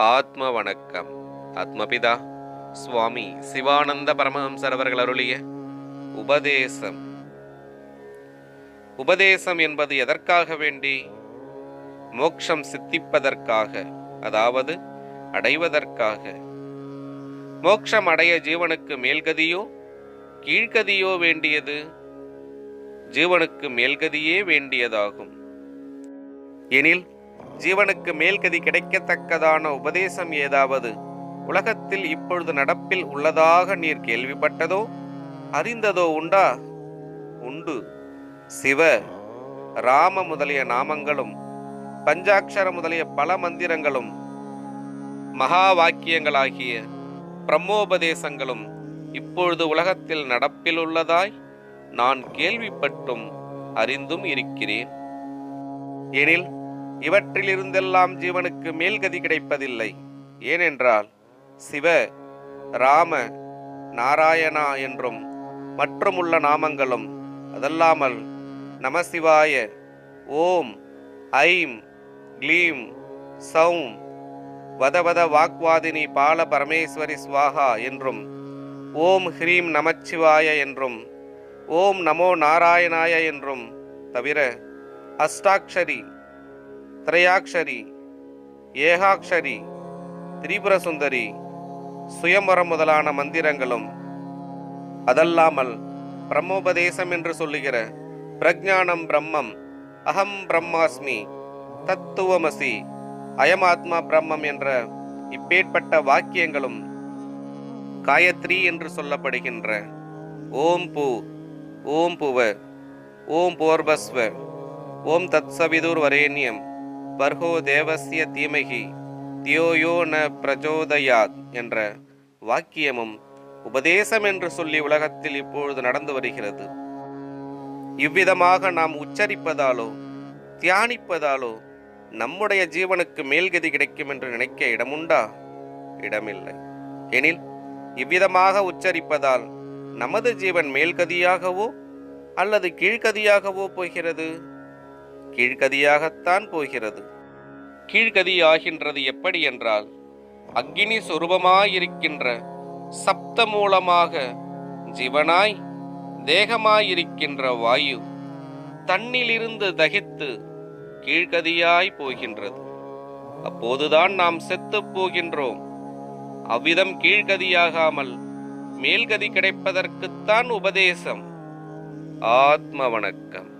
ஆத்ம வணக்கம் ஆத்மபிதா சுவாமி சிவானந்த பரமஹம்சர் அவர்கள் அருளிய உபதேசம். உபதேசம் என்பது எதற்காக வேண்டி? மோட்சம் சித்திப்பதற்காக அதாவது அடைவதற்காக. மோட்சம் அடைய ஜீவனுக்கு மேல்கதியோ கீழ்கதியோ வேண்டியது? ஜீவனுக்கு மேல்கதியே வேண்டியதாகும். எனில் ஜீவனுக்கு மேல்கதி கிடைக்கத்தக்கதான உபதேசம் ஏதாவது உலகத்தில் இப்பொழுது நடப்பில் உள்ளதாக நீர் கேள்விப்பட்டதோ? அறிந்ததோ உண்டா? உண்டு. சிவ ராம முதலிய நாமங்களும் பஞ்சாட்சர முதலிய பல மந்திரங்களும் மகா வாக்கியங்களாகிய பிரம்மோபதேசங்களும் இப்பொழுது உலகத்தில் நடப்பில் உள்ளதாய் நான் கேள்விப்பட்டும் அறிந்தும் இருக்கிறேன். எனில் இவற்றிலிருந்தெல்லாம் ஜீவனுக்கு மேல்கதி கிடைப்பதில்லை. ஏனென்றால் சிவ ராம நாராயணா என்றும் மற்றும் உள்ள நாமங்களும் அதல்லாமல் நமசிவாய ஓம் ஐம் க்ளீம் சௌம் வதவத வாக்வாதினி பால பரமேஸ்வரி ஸ்வாகா என்றும் ஓம் ஹ்ரீம் நமச்சிவாய என்றும் ஓம் நமோ நாராயணாய என்றும் தவிர அஷ்டாக்ஷரி திரையாக்ஷரி ஏகாக்ஷரி திரிபுர சுந்தரி சுயம்பரம் முதலான மந்திரங்களும் அதல்லாமல் பிரம்மோபதேசம் என்று சொல்லுகிற பிரஜானம் பிரம்மம் அகம் பிரம்மாஸ்மி தத்துவமசி அயமாத்மா பிரம்மம் என்ற இப்பேற்பட்ட வாக்கியங்களும் காயத்ரி என்று சொல்லப்படுகின்ற ஓம் பூ ஓம் புவ ஓம் போர்பஸ்வ ஓம் தத்சவிதூர் வரேண்யம். பர்ஹோ தேவசிய தீமகி தியோயோ ந பிரச்சோதயாத் என்ற வாக்கியமும் உபதேசம் என்று சொல்லி உலகத்தில் இப்பொழுது நடந்து வருகிறது. இவ்விதமாக நாம் உச்சரிப்பதாலோ தியானிப்பதாலோ நம்முடைய ஜீவனுக்கு மேல்கதி கிடைக்கும் என்று நினைக்க இடமுண்டா? இடமில்லை. எனில் இவ்விதமாக உச்சரிப்பதால் நமது ஜீவன் மேல்கதியாகவோ அல்லது கீழ்கதியாகவோ போகிறது? கீழ்கதியாகத்தான் போகிறது. கீழ்கதி ஆகின்றது எப்படி என்றால் அக்னி சொரூபமாயிருக்கின்ற சப்த மூலமாக ஜீவனாய் தேகமாயிருக்கின்ற வாயு தன்னிலிருந்து தகித்து கீழ்கதியாய் போகின்றது. அப்போதுதான் நாம் செத்துப் போகின்றோம். அவ்விதம் கீழ்கதியாகாமல் மேல்கதி கிடைப்பதற்குத்தான் உபதேசம். ஆத்ம வணக்கம்.